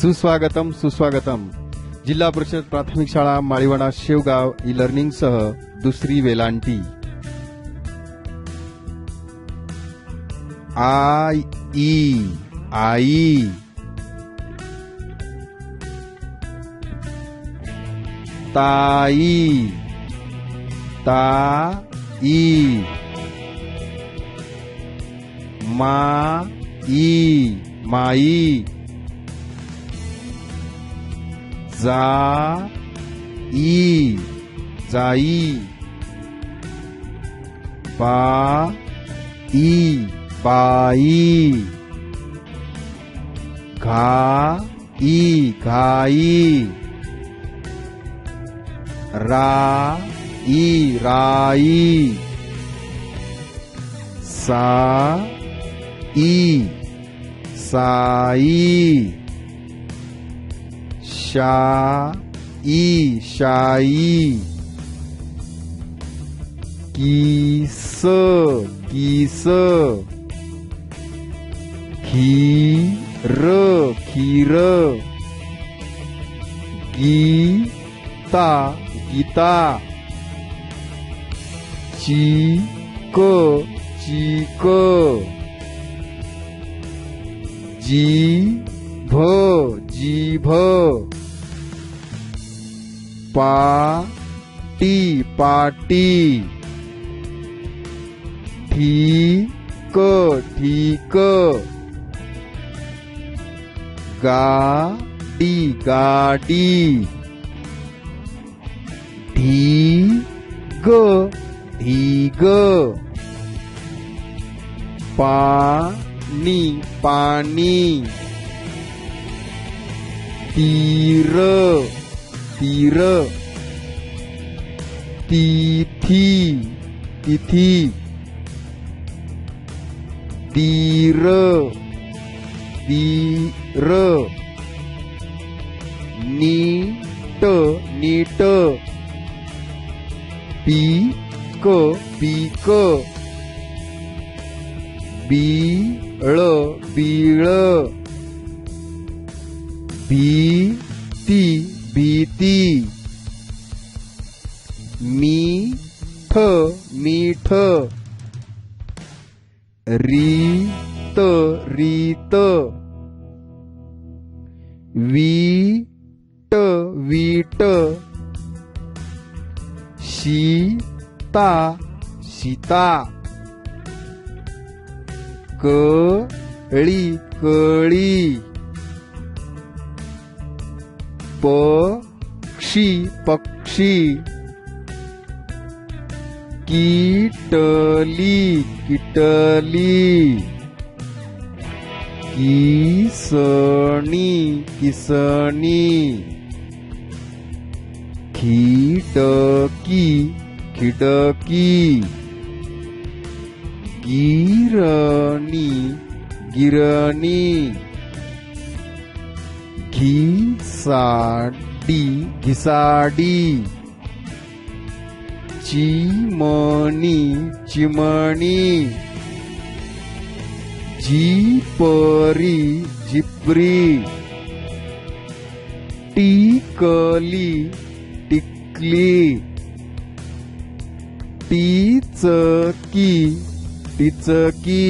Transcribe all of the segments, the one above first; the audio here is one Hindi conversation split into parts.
सुस्वागतम सुस्वागतम. जिल्हा परिषद प्राथमिक शाळा माळीवाडा शेवगाव ई लर्निंग सह दुसरी वेलांटी. आई ई आई. ताई. ताई. माई. za i za, i, ba i bai ga i ga, i, ra i ra, i, sa i sa, i. 이샤 이샤이 기스 기스 기르 기르 기타 기타 지거 지거 지거 चीक जीभ जीभ पाटी। पाटी ठीक ठीक गाडी गाडी ढीग ढीग पाणी पाणी তীরে তীরে তিথি তিথি তীর তীর নিট নিট পিক পিক বিল বিল भीती भीती मीठ मीठ. रीत रीत. Wheat wheat. सीता सीता कळी कळी. पक्षी पक्षी। कीटली किटली। किसणी किसणी। खिडकी खिडकी। गिरणी गिरणी। घिसाडी घिसाडी। चिमणी चिमणी। झिपरी झिपरी टिकली टिकली। टिचकी टिचकी।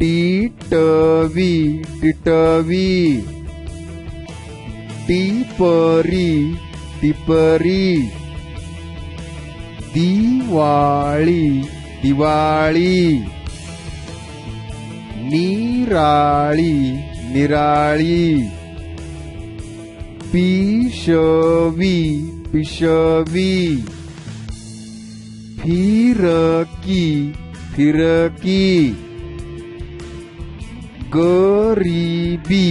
टिटवी टिटवी। टिपरी टिपरी। दिवाळी दिवाळी निराळी निराळी पिशवी पिशवी। फिरकी फिरकी। गरीबी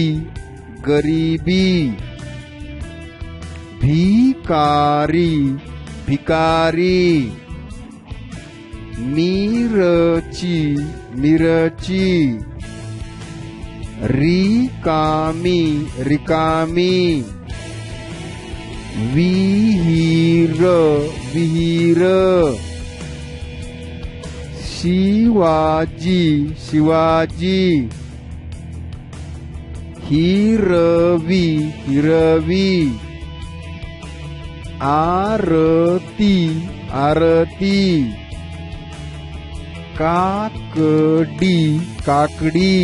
गरीबी। भिकारी भिकारी। मिरची मिरची रिकामी रिकामी। विहीर विहीर। शिवाजी शिवाजी। हिरवी हिरवी आरती आरती काकडी काकडी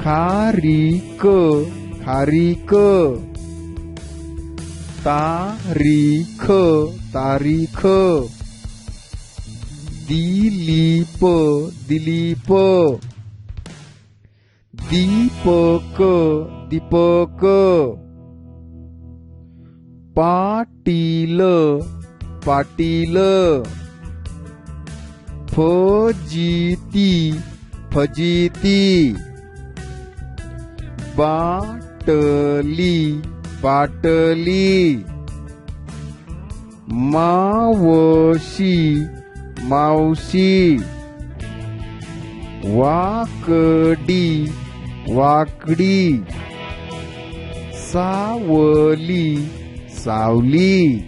खारीक खारीक तारीख तारीख दिलीप दिलीप ದೀಪಕ ದೀಪಕ ಪಾಟೀಲ ಪಾಟೀಲ ಫಜೀತಿ ಫಜೀತಿ ಬಾಟಲಿ ಬಾಟಲಿ ಮಾವಶಿ ಮಾವಶಿ ವಾಕಡಿ वाकडी सावली सावली.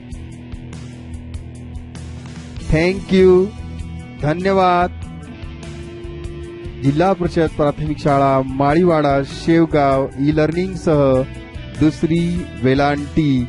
थँक यू धन्यवाद. जिल्हा परिषद प्राथमिक शाळा माळीवाडा शेवगाव ई लर्निंग सह दुसरी वेलांटी.